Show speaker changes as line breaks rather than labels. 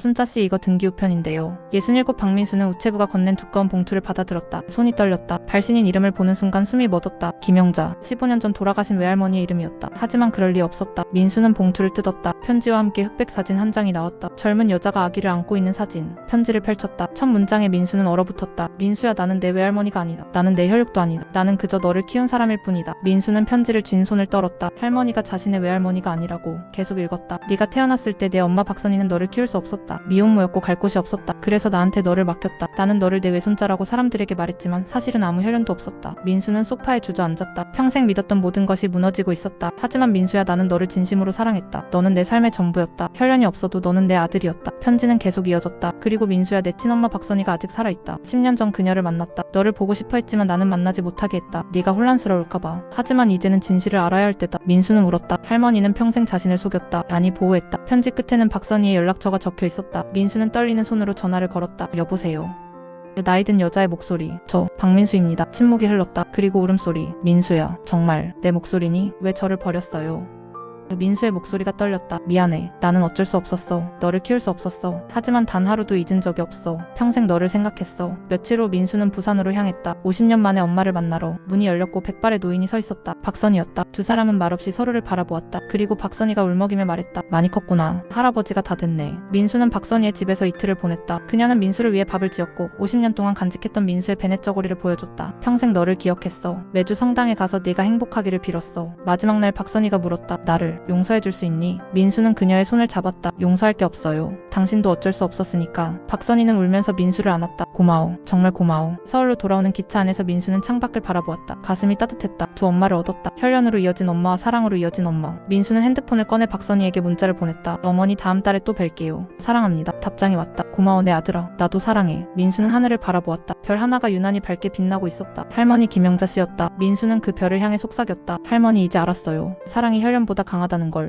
순자씨 이거 등기 우편인데요. 67 박민수는 우체부가 건넨 두꺼운 봉투를 받아들었다. 손이 떨렸다. 발신인 이름을 보는 순간 숨이 멎었다. 김영자. 15년 전 돌아가신 외할머니의 이름이었다. 하지만 그럴 리 없었다. 민수는 봉투를 뜯었다. 편지와 함께 흑백 사진 한 장이 나왔다. 젊은 여자가 아기를 안고 있는 사진. 편지를 펼쳤다. 첫 문장에 민수는 얼어붙었다. 민수야 나는 내 외할머니가 아니다. 나는 내 혈육도 아니다. 나는 그저 너를 키운 사람일 뿐이다. 민수는 편지를 쥔 손을 떨었다. 할머니가 자신의 외할머니가 아니라고 계속 읽었다. 네가 태어났을 때 내 엄마 박선희는 너를 키울 수 없었다. 미혼모였고 갈 곳이 없었다. 그래서 나한테 너를 맡겼다. 나는 너를 내 외손자라고 사람들에게 말했지만 사실은 아무 혈연도 없었다. 민수는 소파에 주저앉았다. 평생 믿었던 모든 것이 무너지고 있었다. 하지만 민수야 나는 너를 진심으로 사랑했다. 너는 내 삶의 전부였다. 혈연이 없어도 너는 내 아들이었다. 편지는 계속 이어졌다. 그리고 민수야 내 친엄마 박선희가 아직 살아있다. 10년 전 그녀를 만났다. 너를 보고 싶어 했지만 나는 만나지 못하게 했다. 네가 혼란스러울까봐. 하지만 이제는 진실을 알아야 할 때다. 민수는 울었다. 할머니는 평생 자신을 속였다. 아니 보호했다. 편지 끝에는 박선희의 연락처가 적혀 있었다. 민수는 떨리는 손으로 전화를 걸었다. 여보세요. 나이 든 여자의 목소리. 저, 박민수입니다. 침묵이 흘렀다. 그리고 울음소리. 민수야. 정말, 내 목소리니? 왜 저를 버렸어요? 민수의 목소리가 떨렸다. 미안해. 나는 어쩔 수 없었어. 너를 키울 수 없었어. 하지만 단 하루도 잊은 적이 없어. 평생 너를 생각했어. 며칠 후 민수는 부산으로 향했다. 50년 만에 엄마를 만나러 문이 열렸고 백발의 노인이 서 있었다. 박선이었다. 두 사람은 말없이 서로를 바라보았다. 그리고 박선이가 울먹이며 말했다. 많이 컸구나. 할아버지가 다 됐네. 민수는 박선이의 집에서 이틀을 보냈다. 그녀는 민수를 위해 밥을 지었고 50년 동안 간직했던 민수의 베넷저고리를 보여줬다. 평생 너를 기억했어. 매주 성당에 가서 네가 행복하기를 빌었어. 마지막 날 박선이가 물었다. 나를 용서해줄 수 있니? 민수는 그녀의 손을 잡았다. 용서할 게 없어요. 당신도 어쩔 수 없었으니까. 박선이는 울면서 민수를 안았다. 고마워. 정말 고마워. 서울로 돌아오는 기차 안에서 민수는 창밖을 바라보았다. 가슴이 따뜻했다. 두 엄마를 얻었다. 혈연으로 이어진 엄마와 사랑으로 이어진 엄마. 민수는 핸드폰을 꺼내 박선이에게 문자를 보냈다. 어머니 다음 달에 또 뵐게요. 사랑합니다. 답장이 왔다. 고마워 내 아들아. 나도 사랑해. 민수는 하늘을 바라보았다. 별 하나가 유난히 밝게 빛나고 있었다. 할머니 김영자 씨였다. 민수는 그 별을 향해 속삭였다. 할머니 이제 알았어요. 사랑이 혈연보다 강하다는 걸.